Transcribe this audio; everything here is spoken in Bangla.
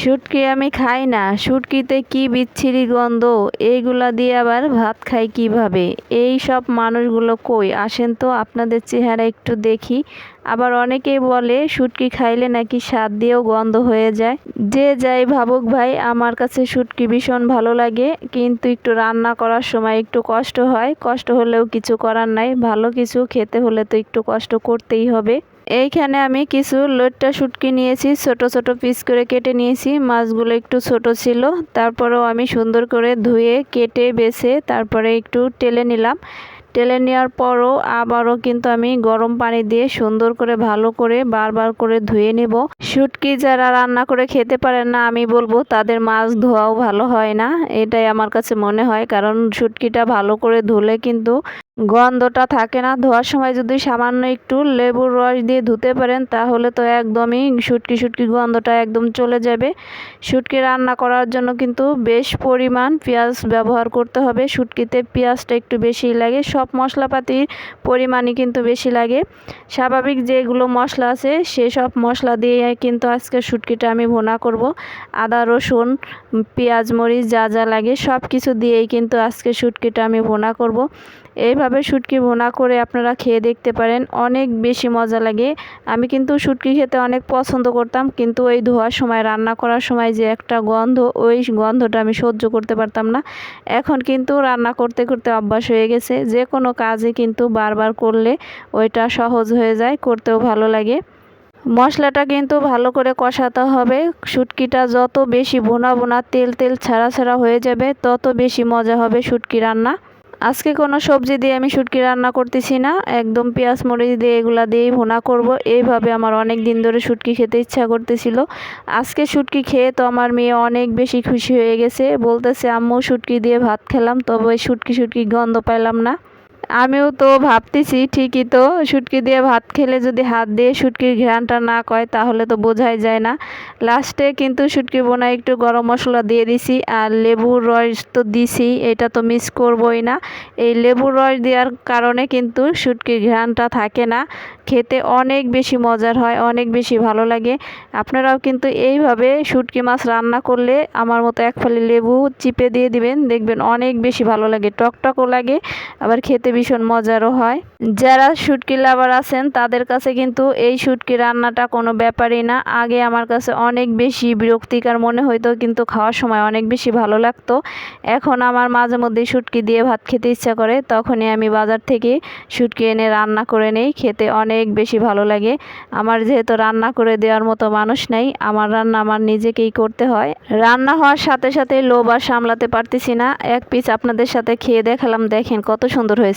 শুটকি আমি খাই না, শুটকিতে কি বিচ্ছিরি গন্ধ? এইগুলা দিয়ে আবার ভাত খাই কীভাবে? এই সব মানুষগুলো কই? আসেন তো আপনাদের চেহারা একটু দেখি। আবার অনেকেই বলে, শুটকি খাইলে নাকি স্বাদ দিয়েও গন্ধ হয়ে যায়। যে যাই ভাবুক ভাই, আমার কাছে শুটকি ভীষণ ভালো লাগে, কিন্তু একটু রান্না করার সময় একটু কষ্ট হয়। কষ্ট হলেও কিছু করার নাই। ভালো কিছু খেতে হলে তো একটু কষ্ট করতেই হবে। এইখানে আমি কিছু লইট্টা শুটকি নিয়েছি, ছোট ছোট পিস করে কেটে নিয়েছি। মাছগুলো একটু ছোট ছিল, তারপরেও আমি সুন্দর করে ধুয়ে, কেটে, বেছে, তারপরে একটু টেলে নিলাম। টেলে নেওয়ার পরও আবারও কিন্তু আমি গরম পানি দিয়ে সুন্দর করে ভালো করে বারবার করে ধুয়ে নেব। শুটকি যারা রান্না করে খেতে পারেন না, আমি বলব তাদের মাছ ধোয়াও ভালো হয় না। এটাই আমার কাছে মনে হয়, কারণ শুটকিটা ভালো করে ধুলে কিন্তু গন্ধটা থাকে না। ধোয়ার সময় যদি সামান্য একটু লেবুর রস দিয়ে ধুতে পারেন, তাহলে তো একদমই শুটকি শুটকি গন্ধটা একদম চলে যাবে। শুটকি রান্না করার জন্য কিন্তু বেশ পরিমাণ পেঁয়াজ ব্যবহার করতে হবে। শুটকিতে পেঁয়াজটা একটু বেশি লাগে। সব মশলাপাতির পরিমাণই কিন্তু বেশি লাগে। স্বাভাবিক যেগুলো মশলা আছে, সেসব মশলা দিয়ে কিন্তু আজকে শুটকিটা আমি ভোনা করব। আদা, রসুন, পেঁয়াজ, মরিচ যা যা লাগে সব কিছু দিয়েই কিন্তু আজকে শুটকিটা আমি ভোনা করব। এইভাবে শুটকি ভোনা করে আপনারা খেয়ে দেখতে পারেন। অনেক বেশি মজা লাগে। আমি কিন্তু শুটকি খেতে অনেক পছন্দ করতাম, কিন্তু ওই ধোয়ার সময়, রান্না করার সময় যে একটা গন্ধ, ওই গন্ধটা আমি সহ্য করতে পারতাম না। এখন কিন্তু রান্না করতে করতে অভ্যাস হয়ে গেছে। যে কোনো কাজে কিন্তু বারবার করলে ওইটা সহজ হয়ে যায়, করতেও ভালো লাগে। মশলাটা কিন্তু ভালো করে কষাতে হবে। শুটকিটা যত বেশি বোনা বোনা তেল তেল ছাড়া ছাড়া হয়ে যাবে, তত বেশি মজা হবে শুটকি রান্না। আজকে কোনো সবজি দিয়ে আমি শুটকি রান্না করতেছি না। একদম পেঁয়াজ, মরিচ দিয়ে এগুলা দিয়েই ভোনা করব। এইভাবে আমার অনেক দিন ধরে শুটকি খেতে ইচ্ছা করতেছিল। আজকে শুটকি খেয়ে তো আমার মেয়ে অনেক বেশি খুশি হয়ে গেছে। বলতেছে, আম্মু, শুটকি দিয়ে ভাত খেলাম, তবে শুটকি শুটকি গন্ধ পাইলাম না। আমিও তো ভাবতেছি, ঠিকই তো। শুটকি দিয়ে ভাত খেলে যদি হাত দিয়ে শুটকির ঘ্রাণটা না কয়, তাহলে তো বোঝাই যায় না। লাস্টে কিন্তু শুটকি বোনায় একটু গরম মশলা দিয়ে দিছি, আর লেবুর রস তো দিছি, এটা তো মিস করবই না। এই লেবুর রস দেওয়ার কারণে কিন্তু শুটকির ঘ্রাণটা থাকে না। খেতে অনেক বেশি মজার হয়, অনেক বেশি ভালো লাগে। আপনারাও কিন্তু এইভাবে শুটকি মাছ রান্না করলে আমার মতো এক ফালি লেবু চিপে দিয়ে দিবেন, দেখবেন অনেক বেশি ভালো লাগে, টকটকও লাগে, আবার খেতে ভীষণ মজারও হয়। যারা শুটকি লাভার আছেন, তাদের কাছে কিন্তু এই শুটকি রান্নাটা কোনো ব্যাপারই না। আগে আমার কাছে অনেক বেশি বিরক্তিকর মনে হইতো, কিন্তু খাওয়ার সময় অনেক বেশি ভালো লাগতো। এখন আমার মাঝে মধ্যে শুটকি দিয়ে ভাত খেতে ইচ্ছা করে, তখনই আমি বাজার থেকে শুটকি এনে রান্না করে নেই, খেতে অনেক বেশি ভালো লাগে। আমার যেহেতু রান্না করে দেওয়ার মতো মানুষ নেই, আমার রান্না আমার নিজেকেই করতে হয়। রান্না হওয়ার সাথে সাথে লোভ আর সামলাতে পারতেছি না। এক পিস আপনাদের সাথে খেয়ে দেখালাম, দেখেন কত সুন্দর হয়েছে।